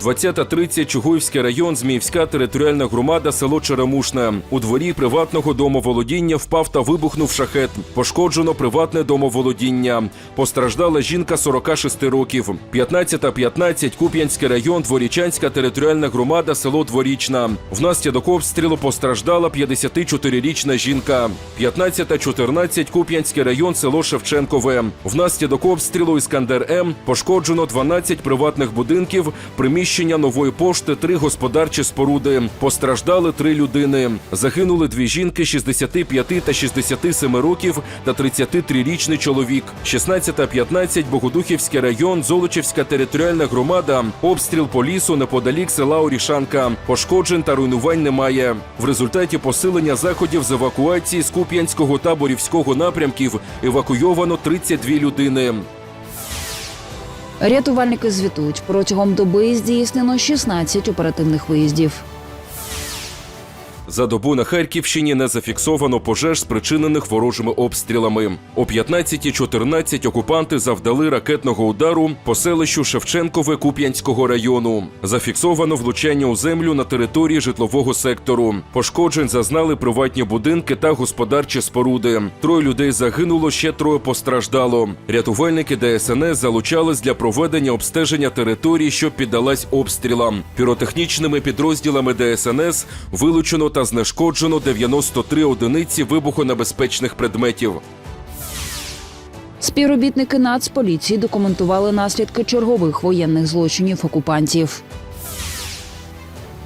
20.30 Чугуївський район, Зміївська територіальна громада, село Черемушне. У дворі приватного домоволодіння впав та вибухнув шахет. Пошкоджено приватне домоволодіння. Постраждала жінка 46 років. 15.15 Куп'янський район, Дворічанська територіальна громада, село Дворічна. Внаслідок обстрілу постраждала 54-річна жінка. 15.14 Куп'янський район, село Шевченкове. Внаслідок обстрілу Іскандер М пошкоджено 12 приватних будинків, приміщення нової пошти, три господарчі споруди. Постраждали три людини. Загинули дві жінки 65 та 67 років та 33-річний чоловік. 16.15 Богодухівський район, Золочівська територіальна громада. Обстріл по лісу неподалік села Орішанка. Пошкоджень та руйнувань немає. В результаті посилення заходів з евакуації з Куп'янського та Борівського напрямків евакуйовано 32 людини. Рятувальники звітують протягом доби здійснено 16 оперативних виїздів. За добу на Харківщині не зафіксовано пожеж, спричинених ворожими обстрілами. О 15.14 окупанти завдали ракетного удару по селищу Шевченкове Куп'янського району. Зафіксовано влучання у землю на території житлового сектору. Пошкоджень зазнали приватні будинки та господарчі споруди. Троє людей загинуло, ще троє постраждало. Рятувальники ДСНС залучались для проведення обстеження території, що піддалась обстрілам. Піротехнічними підрозділами ДСНС вилучено та знешкоджено 93 одиниці вибухонебезпечних предметів. Співробітники Нацполіції документували наслідки чергових воєнних злочинів окупантів.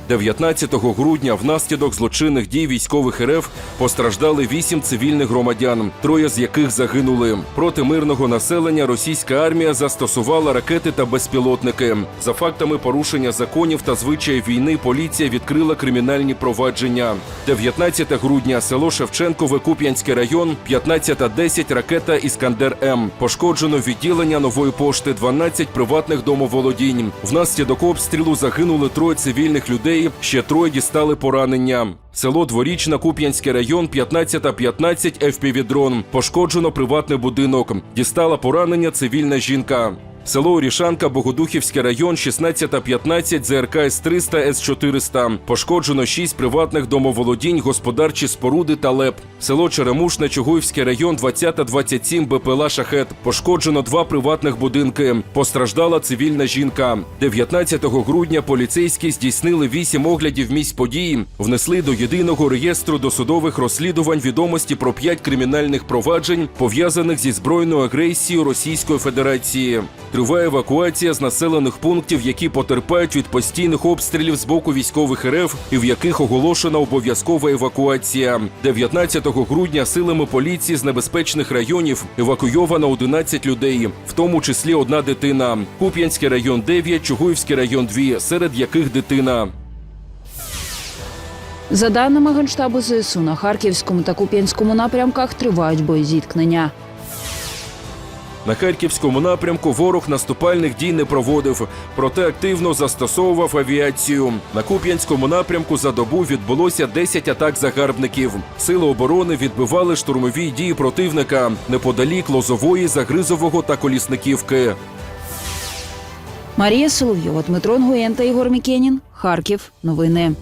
19 грудня внаслідок злочинних дій військових РФ постраждали вісім цивільних громадян, троє з яких загинули. Проти мирного населення російська армія застосувала ракети та безпілотники. За фактами порушення законів та звичаїв війни поліція відкрила кримінальні провадження. 19 грудня село Шевченкове, Куп'янський район, 15.10 ракета Іскандер М. Пошкоджено відділення нової пошти, 12 приватних домоволодінь. Внаслідок обстрілу загинули троє цивільних людей, ще троє дістали поранення. Село Дворічна, Куп'янський район, 15.15 FPV-дрон. Пошкоджено приватний будинок. Дістала поранення цивільна жінка. Село Орішанка, Богодухівський район, 16.15 ЗРК С-300, С-400. Пошкоджено 6 приватних домоволодінь, господарчі споруди та ЛЕП. Село Черемушне, Чугуївський район, 20.27 БПЛА Шахет. Пошкоджено два приватних будинки. Постраждала цивільна жінка. 19 грудня поліцейські здійснили 8 оглядів місць події, внесли до єдиного реєстру досудових розслідувань відомості про 5 кримінальних проваджень, пов'язаних зі збройною агресією Російської Федерації. Триває евакуація з населених пунктів, які потерпають від постійних обстрілів з боку військових РФ і в яких оголошена обов'язкова евакуація. 19 грудня силами поліції з небезпечних районів евакуйовано 11 людей, в тому числі одна дитина. Куп'янський район 9, Чугуївський район 2, серед яких дитина. За даними Генштабу ЗСУ, на Харківському та Куп'янському напрямках тривають боєзіткнення. На харківському напрямку ворог наступальних дій не проводив, проте активно застосовував авіацію. На Куп'янському напрямку за добу відбулося 10 атак загарбників. Сили оборони відбивали штурмові дії противника неподалік Лозової, Загризового та Колісниківки. Марія Соловйова, Дмитро Нгоєн та Ігор Мікенін. Харків. Новини.